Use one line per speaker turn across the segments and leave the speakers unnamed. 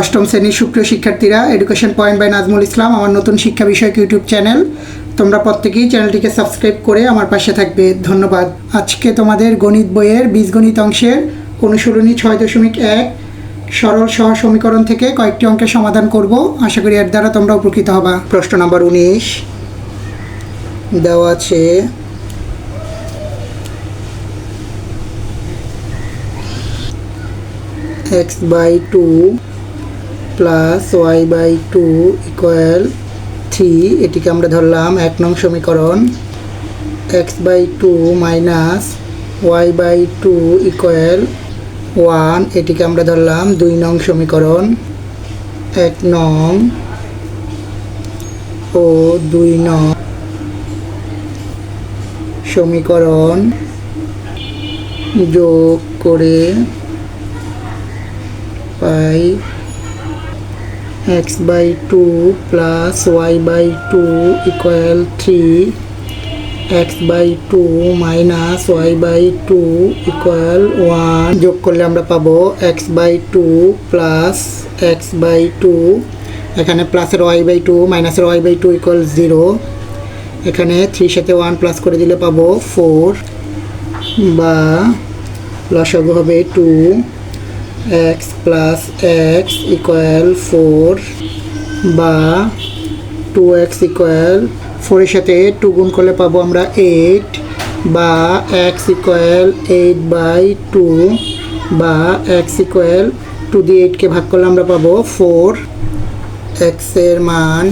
অষ্টম শ্রেণির সুপ্রিয় শিক্ষার্থীরা education point by Nazmul Islam আমার নতুন শিক্ষা বিষয়ক ইউটিউব চ্যানেল তোমরা প্রত্যেকেই চ্যানেলটিকে সাবস্ক্রাইব করে আমার পাশে থাকবে। ধন্যবাদ। আজকে তোমাদের গণিত বইয়ের বীজগণিত অংশের অনুসরণী ছয় দশমিক এক সরল সহ সমীকরণ থেকে কয়েকটি অঙ্কের সমাধান করব। আশা করি এর দ্বারা তোমরা উপকৃত হবা। প্রশ্ন নাম্বার উনিশ। দেওয়া আছে x by two plus y by two equal three, এটিকে আমরা ধরলাম এক নং সমীকরণ। X by two minus y by two equal one, এটিকে আমরা ধরলাম দুই নং সমীকরণ। এক নং ও দুই নং সমীকরণ যোগ করে পাই x by two plus y by two equal three x by two minus y by two equal one যোগ করলে আমরা পাবো x by two plus x by two এখানে প্লাসের ওয়াই বাই টু মাইনাসের y by two equal zero এখানে থ্রির সাথে ওয়ান প্লাস করে দিলে পাবো ফোর বা লসাগু হবে two x plus x equal four বা টু এক্স ইকুয়াল ফোরের সাথে টু গুণ করলে পাবো আমরা এইট বা x equal eight by two বা এক্স ইকুয়াল টু দিয়ে এইটকে ভাগ করলে আমরা পাবো ফোর এক্সের মান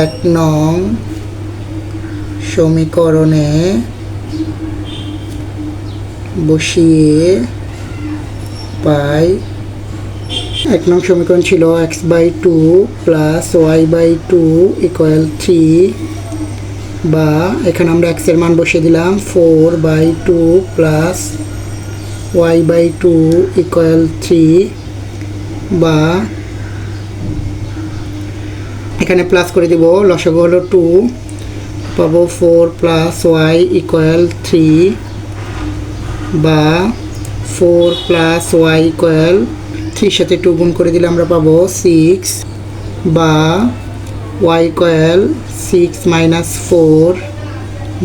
এক নং সমীকরণে বসিয়ে পাই। এক নং সমীকরণ ছিল x by two plus y by two equal three বা এখানে আমরা এক্সের মান বসিয়ে দিলাম four by two plus y by two equal three বা এখানে প্লাস করে দিব, লসাগু হলো টু পাবো four plus y equal three বা ফোর প্লাস ওয়াই ইকুয়াল থ্রির সাথে টু গুণ করে দিলে আমরা পাবো সিক্স বা y equal six minus four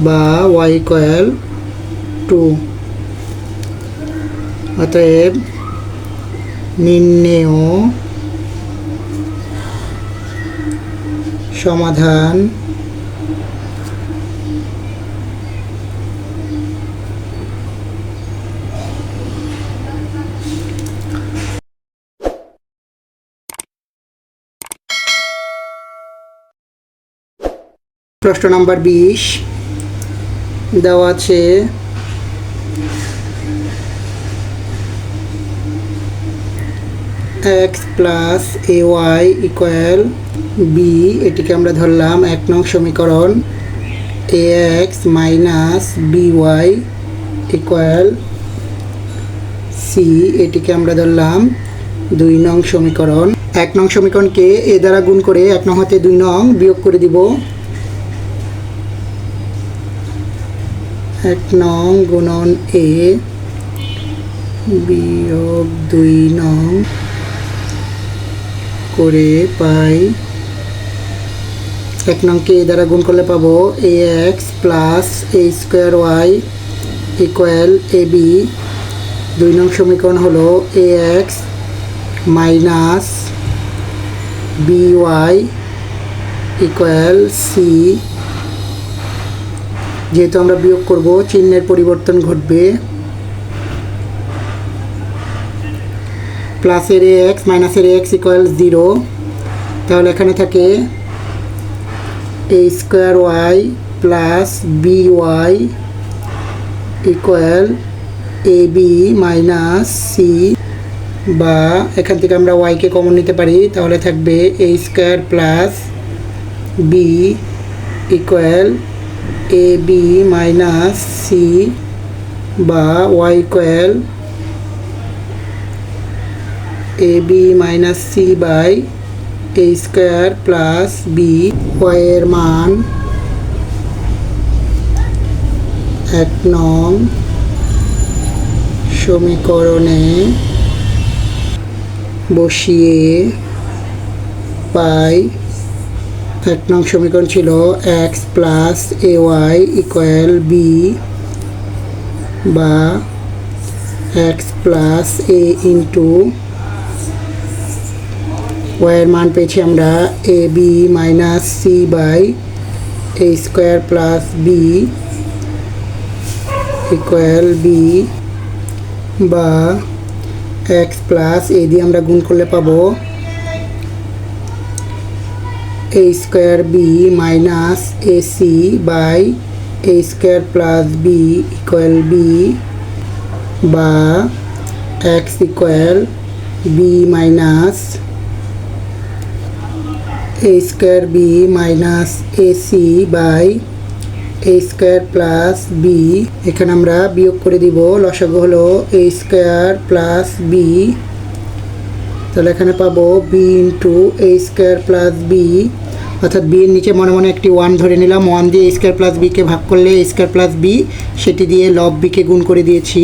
বা ওয়াই ইকুয়াল টু। অতএব নির্ণেয় সমাধান প্রশ্ন নাম্বার বিশ। দেওয়া আছে x plus a y equal b, এটিকে আমরা ধরলাম এক নং সমীকরণ। A x minus b y equal c, এটিকে আমরা ধরলাম দুই নং সমীকরণ। এক নং সমীকরণকে এ দ্বারা গুণ করে এক নং হতে দুই নং বিয়োগ করে দিব। এক নং গুণন এ বিয়োগ দুই নং করে পাই। এক নংকে এ দ্বারা গুণ করলে পাবো? A x plus a square y equal a b. দুই নং সমীকরণ হলো a x minus b y equal c যেহেতু আমরা বিয়োগ করব, চিহ্নের পরিবর্তন ঘটবে। প্লাসের এক্স মাইনাসের এক্স ইকুয়াল জিরো তাহলে এখানে থাকে a square y plus b y equal a b minus c বা এখান থেকে আমরা ওয়াইকে কমন নিতে পারি, তাহলে থাকবে a square plus b equal a b minus c বা y equal a b minus c by a square plus b ওয়াইয়ের মান এক নং সমীকরণে বসিয়ে পাই এক নং সমীকরণ ছিল x plus a y equal b বা এক্স প্লাস এ ইন্টু ওয়াইয়ের মান পেয়েছি আমরা a b minus c by a square plus b equal b বা এক্স প্লাস এ দিয়ে আমরা গুণ করলে পাবো a square b minus a c by a square plus b equal b বা x equal b minus a square b minus a c by a square plus b এখানে আমরা বিয়োগ করে দিব, লসাগু হলো এ স্কোয়ার প্লাস বি তাহলে এখানে পাবো b into a square plus b অর্থাৎ বি এর নিচে মনে মনে একটি ওয়ান ধরে নিলাম। ওয়ান দিয়ে স্কোয়ার প্লাস বিকে ভাগ করলে স্কোয়ার প্লাস বি সেটি দিয়ে লব বিকে গুণ করে দিয়েছি।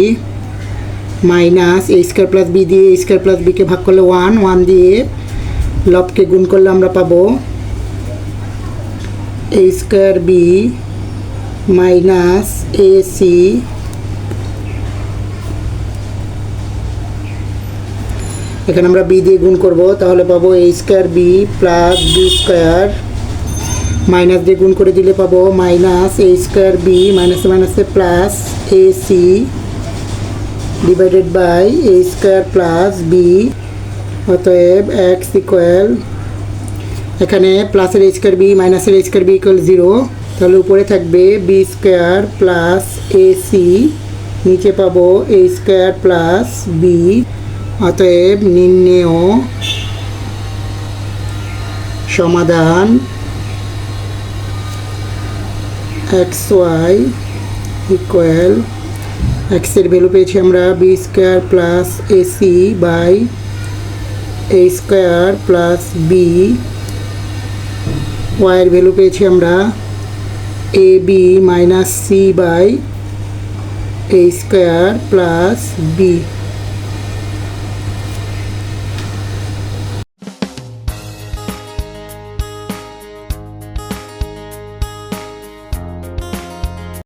Minus a square plus b দিয়ে স্কোয়ার প্লাস বিকে ভাগ করলে ওয়ান ওয়ান দিয়ে লবকে গুণ করলে আমরা পাবো a square b minus a c এখানে আমরা বি দিয়ে গুণ করব, তাহলে পাবো a square b plus b square minus দিয়ে গুণ করে দিলে পাবো মাইনাস এ স্কোয়ার বি মাইনাসে মাইনাসে plus a c divided by a square plus b অতএব এক্স ইকুয়াল এখানে প্লাসের এইচ স্কোয়ার বি মাইনাসের h square b equal zero তাহলে উপরে থাকবে b square plus a c নিচে পাবো এ স্কোয়ার প্লাস বি অতএব নির্ণেয় সমাধান এক্স ওয়াই ইকুয়াল এক্সের ভ্যালু পেয়েছি আমরা b square plus a c by a square plus b. ওয়াইয়ের ভ্যালু পেয়েছি আমরা a b minus c by a square plus b.